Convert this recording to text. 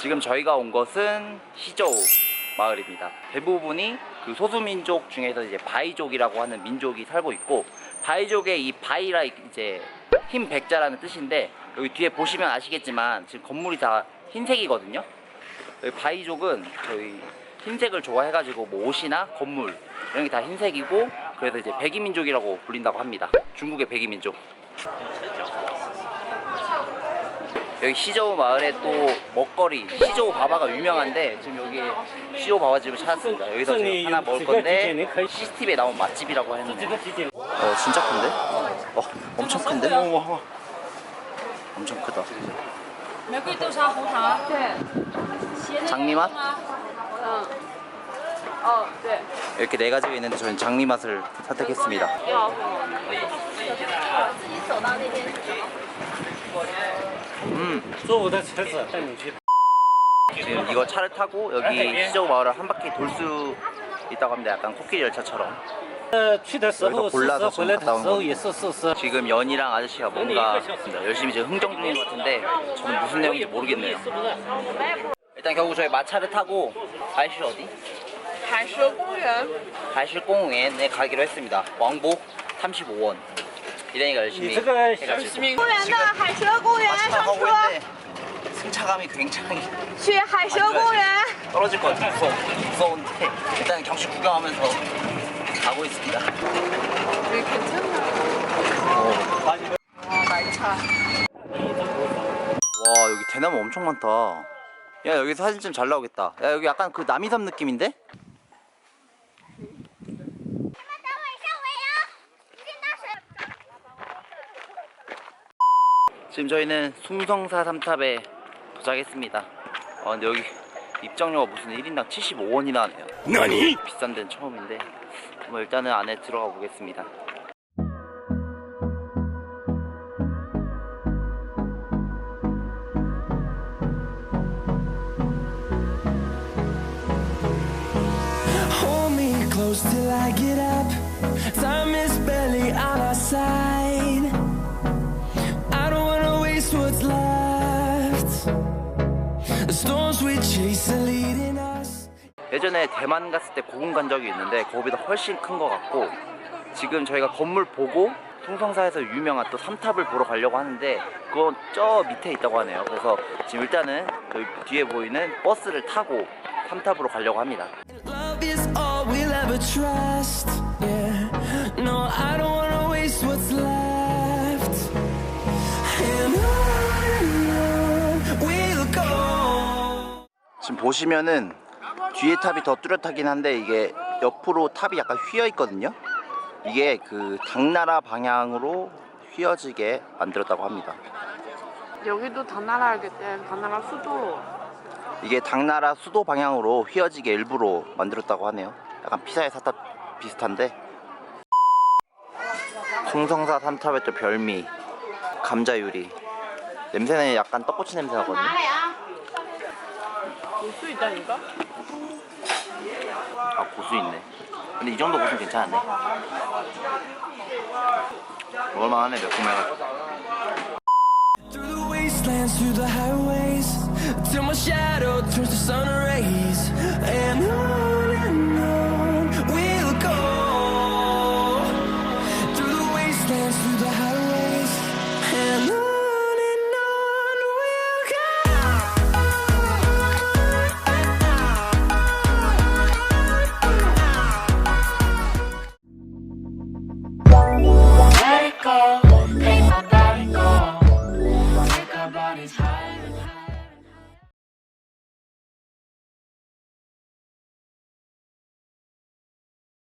지금 저희가 온 것은 시저우 마을입니다. 대부분이 그 소수민족 중에서 이제 바이족이라고 하는 민족이 살고 있고 바이족의 이 바이라 이제 흰 백자라는 뜻인데 여기 뒤에 보시면 아시겠지만 지금 건물이 다 흰색이거든요. 바이족은 저희 흰색을 좋아해가지고 뭐 옷이나 건물 이런 게 다 흰색이고 그래서 이제 백이민족이라고 불린다고 합니다. 중국의 백이민족. 여기 시저우 마을에 또 먹거리 시저우 바바가 유명한데 지금 여기 시저우 바바 집을 찾았습니다. 여기서 제가 하나 먹을 건데 CCTV에 나온 맛집이라고 했는데 어 진짜 큰데? 어 엄청 큰데? 엄청 크다. 장미맛? 어, 네. 이렇게 네 가지가 있는데 저는 장미맛을 선택했습니다. 뭐. 음, 지금 이거 차를 타고 여기 시적 마을을 한 바퀴 돌 수 있다고 합니다. 약간 코끼리 열차처럼. 여기서 골라서 갔다 온 거. 지금 연이랑 아저씨가 뭔가 열심히 지금 흥정 중인 것 같은데 저는 무슨 내용인지 모르겠네요. 일단 결국 저희 마차를 타고 아저씨 어디? 다시 공연. 다시 공원에 가기로 했습니다. 왕복 35원. 이래니까 열심히 你这个 해가지고 公园的海蛇公园 마차 上 가고 车， 있는데 승차감이 굉장히 去海蛇公园。 떨어질 것 같아 무서워, 무서운데 일단 경치 구경하면서 가고 있습니다. 여기 괜찮나? 어. 와 말차. 와 여기 대나무 엄청 많다 야 여기 사진 좀 잘 나오겠다 야 여기 약간 그 남이섬 느낌인데? 지금 저희는 숭성사 삼탑에 도착했습니다 아 근데 여기 입장료가 무슨 1인당 75원이나 하네요 나니? 비싼 데는 처음인데 뭐 일단은 안에 들어가 보겠습니다 Hold me close till I get up. Time is barely on our side. 예전에 대만 갔을 때 고궁 간 적이 있는데 그거보다 훨씬 큰 것 같고 지금 저희가 건물 보고 숭성사에서 유명한 또 삼탑을 보러 가려고 하는데 그건 저 밑에 있다고 하네요. 그래서 지금 일단은 여기 뒤에 보이는 버스를 타고 삼탑으로 가려고 합니다. 지금 보시면은 뒤에 탑이 더 뚜렷하긴 한데 이게 옆으로 탑이 약간 휘어 있거든요 이게 그 당나라 방향으로 휘어지게 만들었다고 합니다 여기도 당나라겠대. 당나라 수도. 이게 당나라 수도 방향으로 휘어지게 일부러 만들었다고 하네요. 약간 피사의 사탑 비슷한데. 숭성사 삼탑의 또 별미 감자유리 냄새는 약간 떡꼬치 냄새 나거든요. 고수 있다니까? 아 고수 있네. 근데 이 정도 고수는 괜찮네. 먹을만하네 매콤해가지고. always high.